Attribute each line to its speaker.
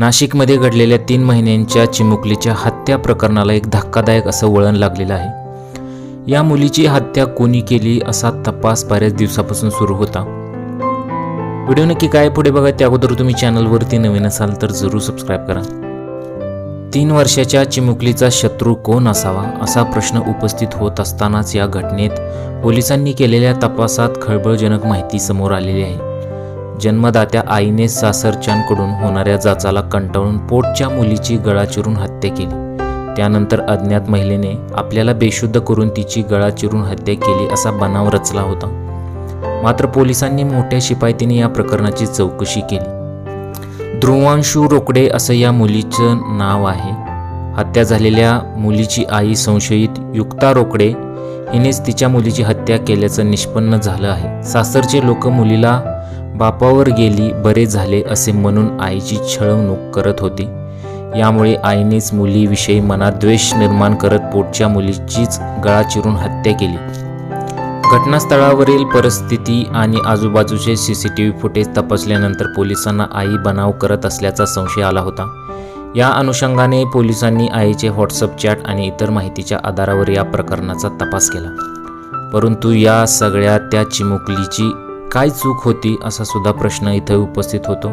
Speaker 1: नाशिकमध्ये घडलेल्या तीन महिन्यांच्या चिमुकलीच्या हत्या प्रकरणाला एक धक्कादायक असं वळण लागलेलं आहे. या मुलीची हत्या कोणी केली असा तपास बऱ्याच दिवसापासून सुरू होता. व्हिडिओ नक्की काय पुढे बघा त्या अगोदर तुम्ही चॅनलवरती नवीन असाल तर जरूर सबस्क्राईब करा. तीन वर्षाच्या चिमुकलीचा शत्रू कोण असावा असा प्रश्न उपस्थित होत असतानाच या घटनेत पोलिसांनी केलेल्या तपासात खळबळजनक माहिती समोर आलेली आहे. जन्मदात्या आईने सासरच्यांकडून होणाऱ्या जाचाला कंटाळून पोटच्या मुलीची गळा चिरून हत्या केली. त्यानंतर अज्ञात महिलेने आपल्याला बेशुद्ध करून तिची गळा चिरून हत्या केली असा बनाव रचला होता. मात्र पोलिसांनी मोठ्या शिपायतीने या प्रकरणाची चौकशी केली. ध्रुवांशू रोकडे असं या मुलीचं नाव आहे. हत्या झालेल्या मुलीची आई संशयित युक्ता रोकडे हिनेच तिच्या मुलीची हत्या केल्याचं निष्पन्न झालं आहे. सासरचे लोक मुलीला बापावर गेली बरे झाले असे म्हणून आईची छळवणूक करत होती. यामुळे आईनेच मुलीविषयी मनात द्वेष निर्माण करत पोटच्या मुलीचीच गळा चिरून हत्या केली. घटनास्थळावरील परिस्थिती आणि आजूबाजूचे C C T V footage तपासल्यानंतर पोलिसांना आई बनाव करत असल्याचा संशय आला होता. या अनुषंगाने पोलिसांनी आईचे व्हॉट्सअप चॅट आणि इतर माहितीच्या आधारावर या प्रकरणाचा तपास केला. परंतु या सगळ्या त्या चिमुकलीची काय चूक होती असा सुद्धा प्रश्न इथे उपस्थित होतो.